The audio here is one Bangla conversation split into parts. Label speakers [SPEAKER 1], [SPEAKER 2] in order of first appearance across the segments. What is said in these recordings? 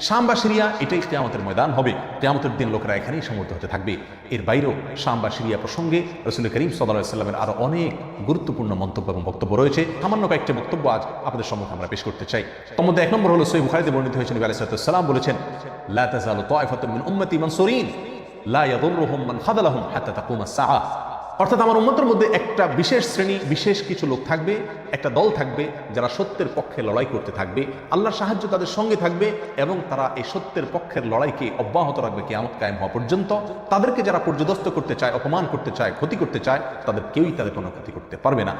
[SPEAKER 1] শাম বা সিরিয়া, এটাই কেয়ামতের ময়দান হবে। কেয়ামতের দিন লোকেরা এখানেই সমর্থ হতে থাকবে। এর বাইরেও শাম বা সিরিয়া প্রসঙ্গে রসুল করিম সাল্লামের আরও অনেক গুরুত্বপূর্ণ মন্তব্য এবং বক্তব্য রয়েছে। সামান্য কয়েকটি বক্তব্য আজ আপনাদের সম্মুখে আমরা পেশ করতে চাই। তোর মধ্যে এক নম্বর হলো সই বুখারিতে বর্ণিত হয়েছেন আলাইসালাম বলেছেন অর্থাৎ আমার উন্মতের মধ্যে একটা বিশেষ শ্রেণি, বিশেষ কিছু লোক থাকবে একটা দল থাকবে যারা সত্যের পক্ষে লড়াই করতে থাকবে, আল্লাহর সাহায্য তাদের সঙ্গে থাকবে এবং তারা এই সত্যের পক্ষের লড়াইকে অব্যাহত রাখবে কেয়ামত কায়েম হওয়া পর্যন্ত। তাদেরকে যারা পর্যদস্ত করতে চায়, অপমান করতে চায়, ক্ষতি করতে চায়, তাদের কেউই তাদের কোনো ক্ষতি করতে পারবে না।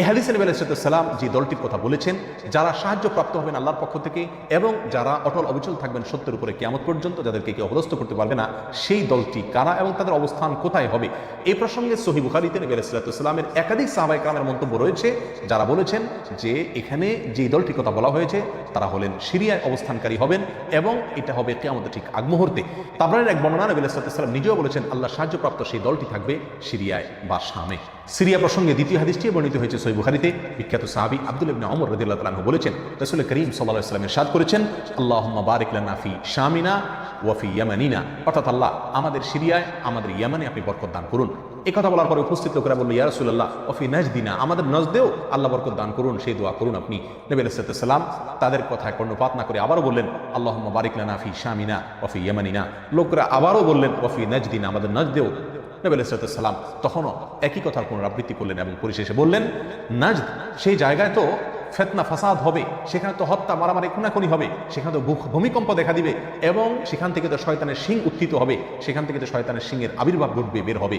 [SPEAKER 1] এ হাদিস নবী সালাম যে দলটির কথা বলেছেন, যারা সাহায্য প্রাপ্ত হবেন আল্লাহর পক্ষ থেকে এবং যারা অটল অবিচল থাকবেন সত্যের উপরে কেয়ামত পর্যন্ত, যাদেরকে কেউ অপদস্থ করতে পারবে না, সেই দলটি কারা এবং তাদের অবস্থান কোথায় হবে? এই প্রসঙ্গে সহি বুখারিতে নবী আলাইসালামের একাধিক সাহাবাই কালামের মন্তব্য রয়েছে, যারা বলেছেন যে এখানে যে দলটির কথা বলা হয়েছে, তারা হলেন সিরিয়ায় অবস্থানকারী হবেন এবং এটা হবে কেয়ামত ঠিক আগ মুহূর্তে তারপরে এক বর্ণনা নবী আলাইসালাম নিজেও বলেছেন, আল্লাহ সাহায্যপ্রাপ্ত সেই দলটি থাকবে সিরিয়ায় বা শামে। সিরিয়া প্রসঙ্গে দ্বিতীয় হাদিসটি বর্ণিত হয়েছে সই বুখারিতে। বিখ্যাত সাহাবি আব্দুল ইবনে ওমর রাদিয়াল্লাহু তাআলা বলেছেন, রাসূল করিম সাল্লাল্লাহু আলাইহি ওয়াসাল্লাম ইরশাদ করেছেন আল্লাহ বারিক লানা ফি শামিনা ওয়াফি ইয়ামানিনা। অর্থাৎ আল্লাহ আমাদের সিরিয়ায়, আমাদের ইয়ামানে আপনি বরকত দান করুন। এই কথা বলার পরে উপস্থিত লোকেরা বলল, ইয়া রাসূলুল্লাহ ওফি নাজদিনা, আমাদের নজদেও আল্লাহ বরকত দান করুন, সেই দোয়া করুন আপনি। নবী আলাইহিস সালাম তাদের কথায় কর্ণপাত না করে আবারও বললেন আল্লাহ বারিক লানা ফি শামিনা ওয়া ফি ইয়ামানিনা। লোকরা আবারও বললেন ওফি নাজদিনা, আমাদের নজদেও। নবী আলাইসালাম তখনও একই কথার পুনরাবৃত্তি করলেন এবং পরিশেষে বললেন, নাজদ, সেই জায়গায় তো ফেতনা, ফাসাদ হবে, সেখানে তো হত্যা, মারামারি, খুনাখুনি হবে, সেখানে তো ভূমিকম্প দেখা দিবে এবং সেখান থেকে তো শয়তানের শিং উত্থিত হবে, সেখান থেকে তো শয়তানের শিংয়ের আবির্ভাব ঘটবে, বের হবে।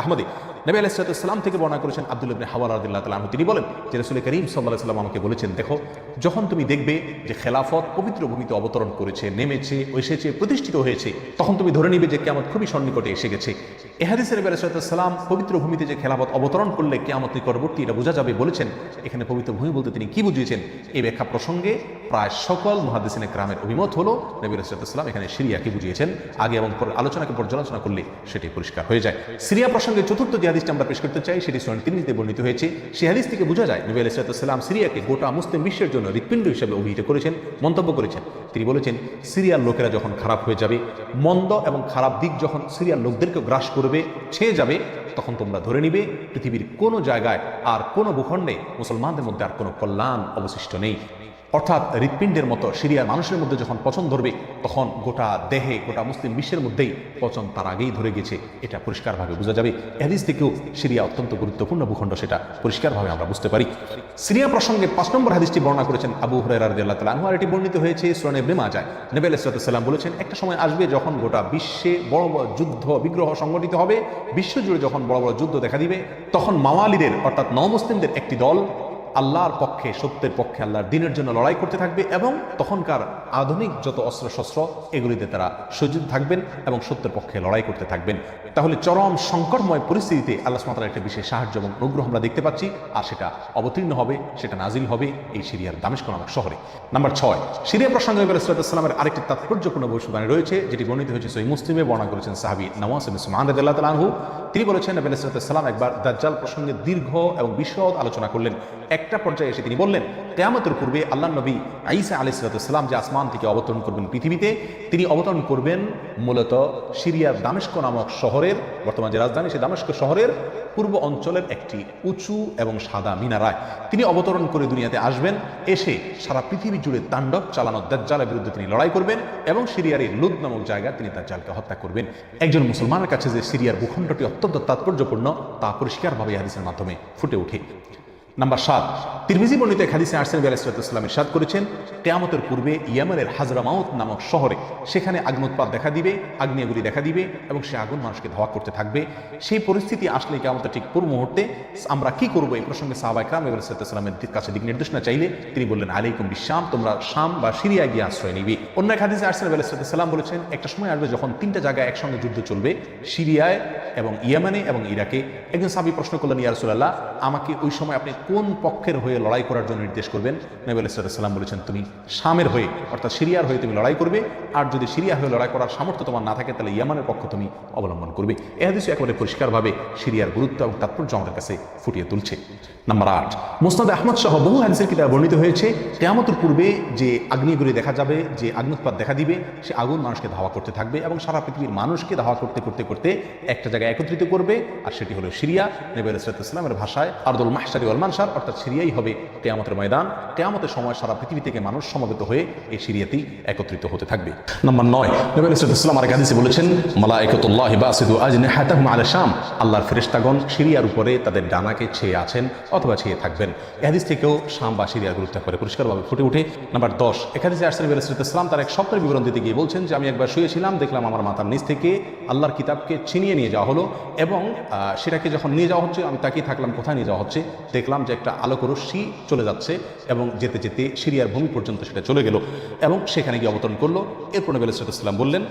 [SPEAKER 1] আহমদে, নবী আলাইসালাম থেকে বর্ণনা করেছেন আব্দুল ইবনে হাওয়া রাদিল্লাহ আনহু। তিনি বলেন, যে রাসূল করিম আলাইহি সাল্লাম আমাকে বলেছেন, দেখো, যখন তুমি দেখবে যে খেলাফত পবিত্র ভূমিতে অবতরণ করেছে, নেমেছে, এসেছে, প্রতিষ্ঠিত হয়েছে, তখন তুমি ধরে নিবে যে কেয়ামত খুবই সন্নিকটে এসে গেছে। এহাদিসের নবী আলাইহিস সালাম পবিত্র ভূমিতে যে খেলাফত অবতরণ করলে কেয়ামত নিকটবর্তী এটা বোঝা যাবে বলেছেন, এখানে পবিত্র ভূমি বলতে তিনি কি বুঝিয়েছেন? এই ব্যাখ্যা প্রসঙ্গে প্রায় সকল মহাদিসিনে গ্রামের অভিমত হলো, নবী রাসূলুল্লাহ এখানে সিরিয়াকে বুঝিয়েছেন, আগে এবং আলোচনাকে পর্যালোচনা করলে সেটি পরিষ্কার হয়ে যায়। সিরিয়া প্রসঙ্গে চতুর্থ যে হাদিসটা আমরা পেশ করতে চাই, সেটি সোনান তিনটিতে বর্ণিত হয়েছে। সেই হাদিস থেকে বোঝা যায়, নবী আলাইসালাম সিরিয়াকে গোটা মুসলিম বিশ্বের জন্য হৃৎপিণ্ড হিসেবে অভিহিত করেছেন, মন্তব্য করেছেন। তিনি বলেছেন, সিরিয়ার লোকেরা যখন খারাপ হয়ে যাবে, মন্দ এবং খারাপ দিক যখন সিরিয়ার লোকদেরকে গ্রাস করবে, ছেয়ে যাবে, তখন তোমরা ধরে নিবে, পৃথিবীর কোনো জায়গায় আর কোনো ভূখণ্ডে মুসলমানদের মধ্যে আর কোনো কল্যাণ অবশিষ্ট নেই। অর্থাৎ হৃৎপিণ্ডের মতো সিরিয়ার মানুষের মধ্যে যখন পচন ধরবে, তখন গোটা দেহে, গোটা মুসলিম বিশ্বের মধ্যেই পচন তার আগেই ধরে গেছে। এটা পরিষ্কারভাবে বোঝা যাবে। এদিস থেকেও সিরিয়া অত্যন্ত গুরুত্বপূর্ণ ভূখণ্ড সেটা পরিষ্কারভাবে আমরা বুঝতে পারি। সিরিয়া প্রসঙ্গে পাঁচ নম্বর হাদিসটি বর্ণনা করেছেন আবু হুরাইরা রাদিয়াল্লাহু তাআলা আনহু এটি বর্ণিত হয়েছে সুরানে ইবনে মাজাহ। নবী আলাইহিস সালাম বলেছেন, একটা সময় আসবে যখন গোটা বিশ্বে বড় বড় যুদ্ধ, বিগ্রহ সংগঠিত হবে। বিশ্বজুড়ে যখন বড় বড় যুদ্ধ দেখা দিবে, তখন মাওয়ালিদের, অর্থাৎ নমুসলিমদের একটি দল আল্লাহর পক্ষে, সত্যের পক্ষে আল্লাহর দিনের জন্য লড়াই করতে থাকবে এবং তখনকার আধুনিক যত অস্ত্রশস্ত্র, এগুলিতে তারা সজ্জিত থাকবেন এবং সত্যের পক্ষে লড়াই করতে থাকবেন। তাহলে চরম সংকটময় পরিস্থিতিতে আল্লাহ সুমাতার একটা বিশেষ সাহায্য এবং অনুগ্রহ আমরা দেখতে পাচ্ছি আর সেটা অবতীর্ণ হবে, সেটা নাজিল হবে এই সিরিয়ার দামেস্ক নামক শহরে। নাম্বার ছয়, সিরিয়া প্রসঙ্গে ইসলামের আরেকটি তাৎপর্যপূর্ণ ভবিষ্যৎবাণী রয়েছে, যেটি বর্ণিত হয়েছে সই মুসলিমে, বর্ণনা করেছেন সাহাবি নওয়াজ সুমান রাদিয়াল্লাহু তাআলা আনহু। তিনি বলেছেন, নবী সালাম একবার দাজ্জাল প্রসঙ্গে দীর্ঘ এবং বিশদ আলোচনা করলেন। একটা পর্যায়ে এসে তিনি বললেন কেয়ামতের পূর্বে আল্লাহ নবী আইসা আলি সালাম যে আসমান থেকে অবতরণ করবেন পৃথিবীতে, তিনি অবতরণ করবেন মূলত সিরিয়ার দামেস্ক নামক শহরের, বর্তমান যে রাজধানী সে দামেস্ক শহরের পূর্ব অঞ্চলের একটি উঁচু এবং সাদা মিনারায়। তিনি অবতরণ করে দুনিয়াতে আসবেন, এসে সারা পৃথিবী জুড়ে তাণ্ডব চালানো দাজ্জালের বিরুদ্ধে তিনি লড়াই করবেন এবং সিরিয়ার এই লুদ নামক জায়গায় তিনি দাজ্জালকে হত্যা করবেন। একজন মুসলমানের কাছে যে সিরিয়ার ভূখণ্ডটি অত্যন্ত তাৎপর্যপূর্ণ, তা পরিষ্কারভাবে হাদিসের মাধ্যমে ফুটে ওঠে। নাম্বার সাত। তিরমিজি বর্ণিত এক হাদিসে আরসেন আলাইসালাম ইরশাদ করেছেন কেয়ামতের পূর্বে ইয়ামানের হাজরামাউত নামক শহরে সেখানে আগ্নোৎপাত দেখা দিবে আগ্নেয়গুলি দেখা দিবে এবং সে আগুন মানুষকে ধাওয়া করতে থাকবে। সেই পরিস্থিতি আসলে কেয়ামতের ঠিক পূর্ব মুহূর্তে। আমরা কি করব এই প্রসঙ্গে সাহাবাইকরাম আলাইসালামের কাছে দিক নির্দেশনা চাইলে তিনি বললেন, আলাইকুম বিশ্বাম তোমরা শাম বা সিরিয়া গিয়ে আশ্রয় নিবি। অন্য এক হাদিসে আরসেন আলাইসালাম বলেছেন, একটা সময় আসবে যখন তিনটা জায়গায় একসঙ্গে যুদ্ধ চলবে, সিরিয়ায় এবং ইয়ামানে এবং ইরাকে। একজন সাবি প্রশ্ন করলেন ইয়ারসুল্লাহ আমাকে ওই সময় আপনি কোন পক্ষের হয়ে লড়াই করার জন্য নির্দেশ করবেন? নবী আলাইসাল্লাম বলেছেন, তুমি শামের হয়ে, অর্থাৎ সিরিয়ার হয়ে তুমি লড়াই করবে। আর যদি সিরিয়া হয়ে লড়াই করার সামর্থ্য তোমার না থাকে, তাহলে ইয়ামানের পক্ষ তুমি অবলম্বন করবে। এ হাদিস একেবারে পরিষ্কারভাবে সিরিয়ার গুরুত্ব এবং তাৎপর্য আমাদের কাছে ফুটিয়ে তুলছে। নাম্বার আট মুস্তাদ আহমদ সহ বহু হাদিসের কিতাব বর্ণিত হয়েছে, কেয়ামতের পূর্বে যে আগ্নেয়গুলি দেখা যাবে, যে আগ্নোৎপাত দেখা দিবে, সে আগুন মানুষকে ধাওয়া করতে থাকবে এবং সারা পৃথিবীর মানুষকে ধাওয়া করতে করতে করতে একটা জায়গায় একত্রিত করবে। আর সেটি হলো সিরিয়া। নবী আলাইসালামের ভাষায় আর্দুল মাহসারি ওয়াল মানসার, অর্থাৎ সিরিয়াই হবে কেয়ামতের ময়দান। কেয়ামতের সময় সারা পৃথিবী থেকে মানুষ সমবেত হয়ে এই সিরিয়াতেই একত্রিত হতে থাকবে। নম্বর নয়, নবী আলাইসালাম আর হাদিসে বলেছেন মালাইকতুল্লাহ বাসিদু আজনে হাতাহুম আলা শাম আল্লাহর ফেরেশতাগণ সিরিয়ার উপরে তাদের ডানাকে ছেয়ে আছেন অথবা ছেয়ে থাকবেন। এ হাদিস থেকেও শাম বা সিরিয়ার গুরুত্ব করে পরিষ্কারভাবে ফুটে ওঠে। নাম্বার দশ একাদিসে আসলে ইসলাম তার এক স্বপ্নের বিবরণ দিতে গিয়ে বলছেন যে, আমি একবার শুয়েছিলাম, দেখলাম আমার মাথার নিচ থেকে আল্লাহর কিতাবকে ছিনিয়ে নিয়ে যাওয়া হলো এবং সেটাকে যখন নিয়ে যাওয়া হচ্ছে, আমি তাকিয়ে থাকলাম, কোথায় নিয়ে যাওয়া হচ্ছে, দেখলাম যে একটা আলোক রশ্মি চলে যাচ্ছে এবং যেতে যেতে সিরিয়ার ভূমি পর্যন্ত সেটা চলে গেল এবং সেখানে গিয়ে অবতরণ করল। এরপর নবী আলাইসালাম বললেন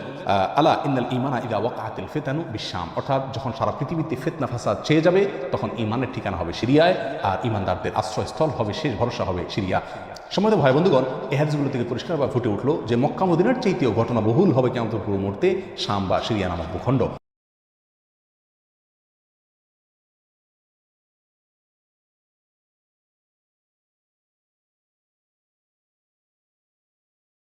[SPEAKER 1] আলা ইন্নাল ইমানা ইদা ওয়াকাতিল ফেতানু বিশ্বাম অর্থাৎ যখন সারা পৃথিবীতে ফেতনা, ফাসাদ চেয়ে যাবে, তখন ইমানের ঠিকানা হবে সিরিয়ায় আর ইমানদারদের আশ্রয়স্থল হবে, শেষ ভরসা হবে সিরিয়া। সময় ভাই বন্ধুগণ এই হাদিসগুলো থেকে পরিষ্কারভাবে ফুটে উঠল যে মক্কা মদিনার চাইতেও ঘটনা বহুল হবে কেমন পুরো মুহূর্তে শাম বা সিরিয়া নামক ভূখণ্ড।